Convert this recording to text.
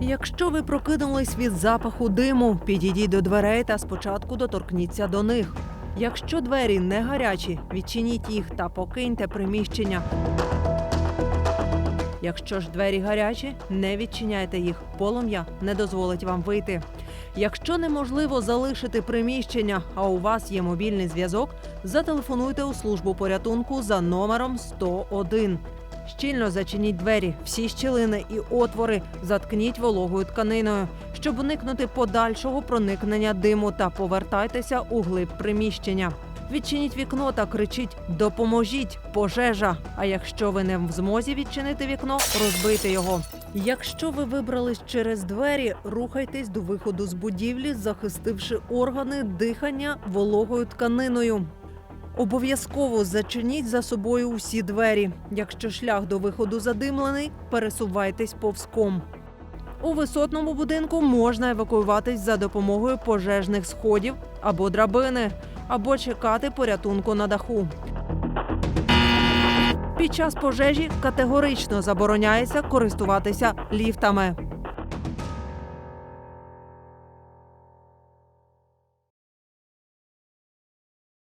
Якщо ви прокинулись від запаху диму, підійдіть до дверей та спочатку доторкніться до них. Якщо двері не гарячі, відчиніть їх та покиньте приміщення. Якщо ж двері гарячі, не відчиняйте їх. Полум'я не дозволить вам вийти. Якщо неможливо залишити приміщення, а у вас є мобільний зв'язок, зателефонуйте у службу порятунку за номером 101. Щільно зачиніть двері, всі щілини і отвори, заткніть вологою тканиною, щоб уникнути подальшого проникнення диму та повертайтеся у глиб приміщення. Відчиніть вікно та кричіть Допоможіть! Пожежа! А якщо ви не в змозі відчинити вікно, розбийте його. Якщо ви вибрались через двері, рухайтесь до виходу з будівлі, захистивши органи дихання вологою тканиною. Обов'язково зачиніть за собою усі двері. Якщо шлях до виходу задимлений, пересувайтесь повзком. У висотному будинку можна евакуюватись за допомогою пожежних сходів або драбини, або чекати порятунку на даху. Під час пожежі категорично забороняється користуватися ліфтами.